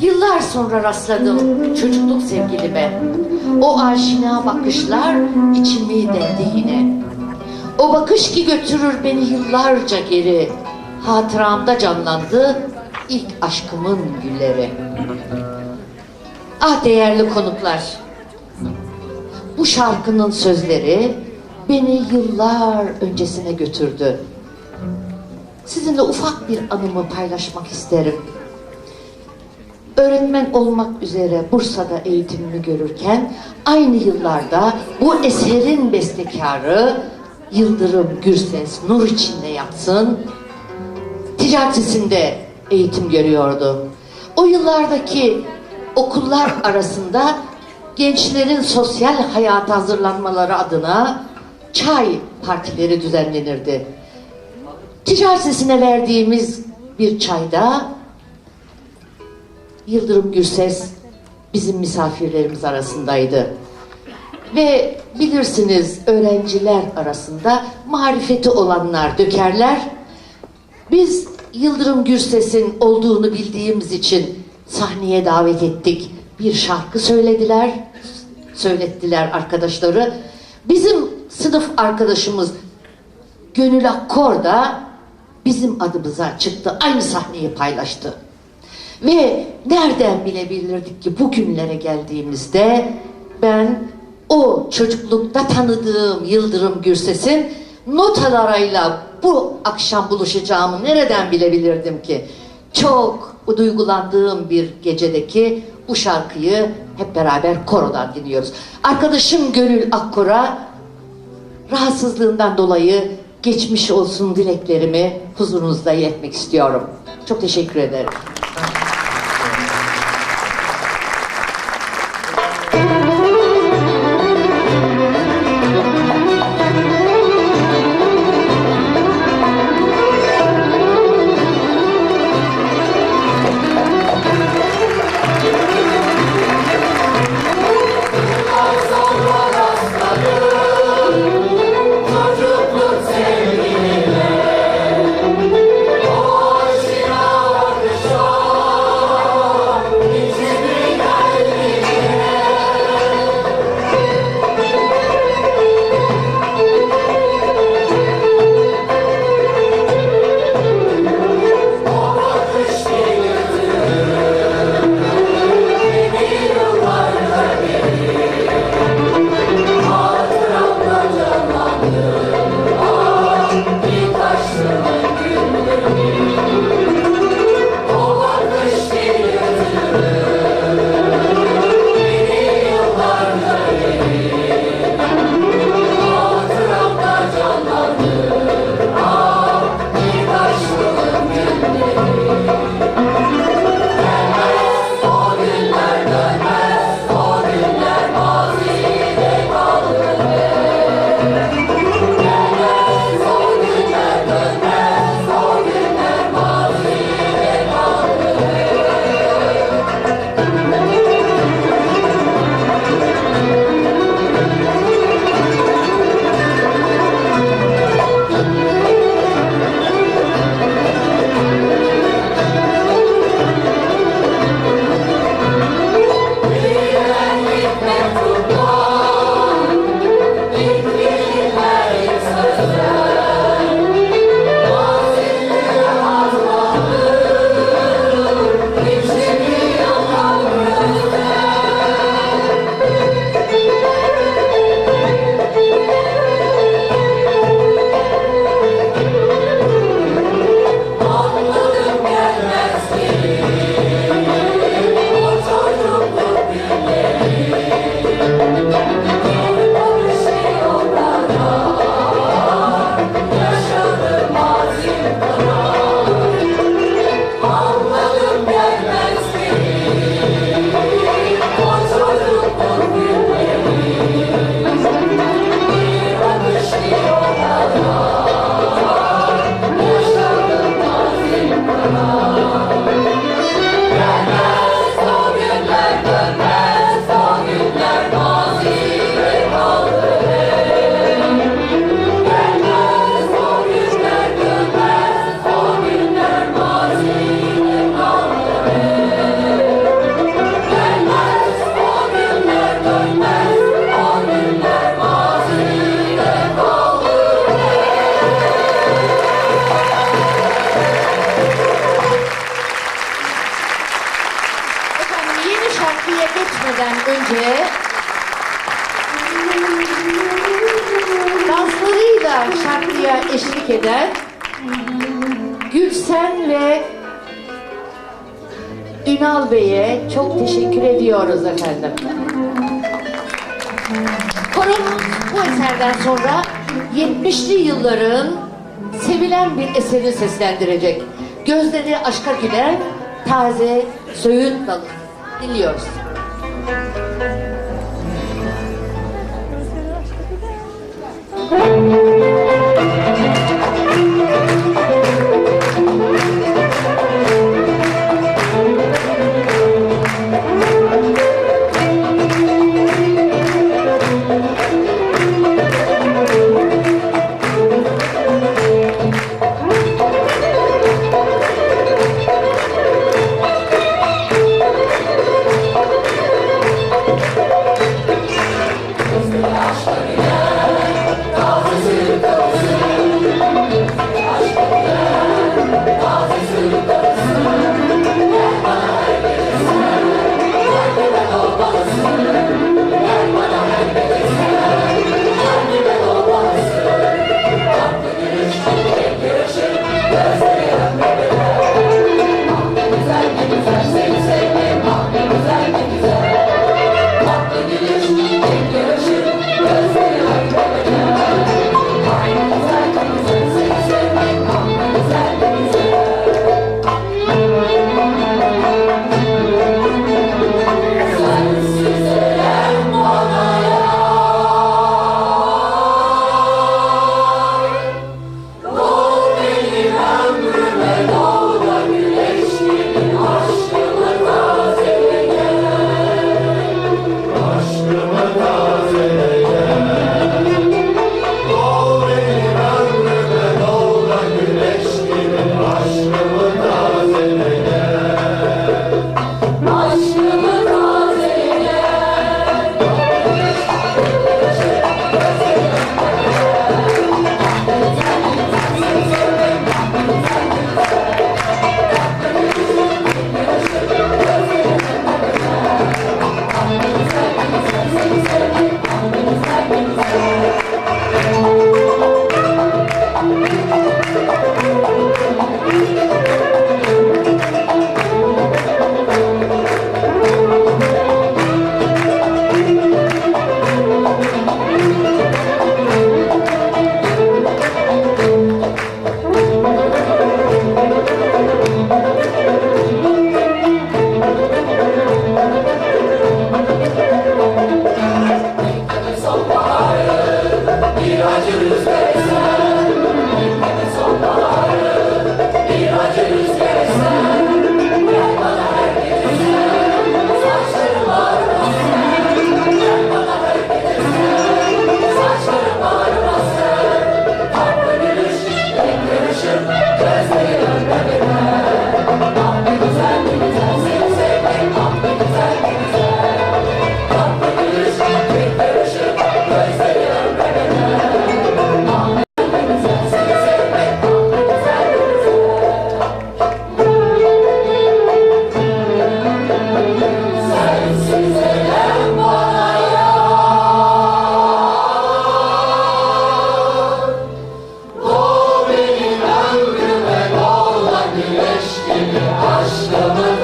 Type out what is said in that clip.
Yıllar sonra rastladım çocukluk sevgilime. O aşina bakışlar içimi deldi yine. O bakış ki götürür beni yıllarca geri. Hatıramda canlandı ilk aşkımın gülleri. Ah değerli konuklar. Bu şarkının sözleri beni yıllar öncesine götürdü. Sizinle ufak bir anımı paylaşmak isterim. Öğretmen olmak üzere Bursa'da eğitimimi görürken aynı yıllarda bu eserin bestekarı Yıldırım Gürses nur içinde yatsın ticaretisinde eğitim görüyordu. O yıllardaki okullar arasında gençlerin sosyal hayata hazırlanmaları adına çay partileri düzenlenirdi. Ticaret sesine verdiğimiz bir çayda Yıldırım Gürses bizim misafirlerimiz arasındaydı. Ve bilirsiniz öğrenciler arasında marifeti olanlar dökerler. Biz Yıldırım Gürses'in olduğunu bildiğimiz için sahneye davet ettik. Bir şarkı söylediler, söylettiler arkadaşları. Bizim sınıf arkadaşımız Gönül Akkor da bizim adımıza çıktı. Aynı sahneyi paylaştı. Ve nereden bilebilirdik ki bugünlere geldiğimizde ben o çocuklukta tanıdığım Yıldırım Gürses'in notalarıyla bu akşam buluşacağımı nereden bilebilirdim ki? Çok duygulandığım bir gecedeki bu şarkıyı hep beraber korodan dinliyoruz. Arkadaşım Gönül Akkor'a rahatsızlığından dolayı geçmiş olsun dileklerimi huzurunuzda iletmek istiyorum. Çok teşekkür ederim. Önce danslarıyla şarkıya eşlik eden Gülsen ve Ünal Bey'e çok teşekkür ediyoruz efendim. Korum bu eserden sonra 70'li yılların sevilen bir eseri seslendirecek. Gözleri aşka gülen taze söğüt dalı. Dinliyoruz. Gözleri aşkı 아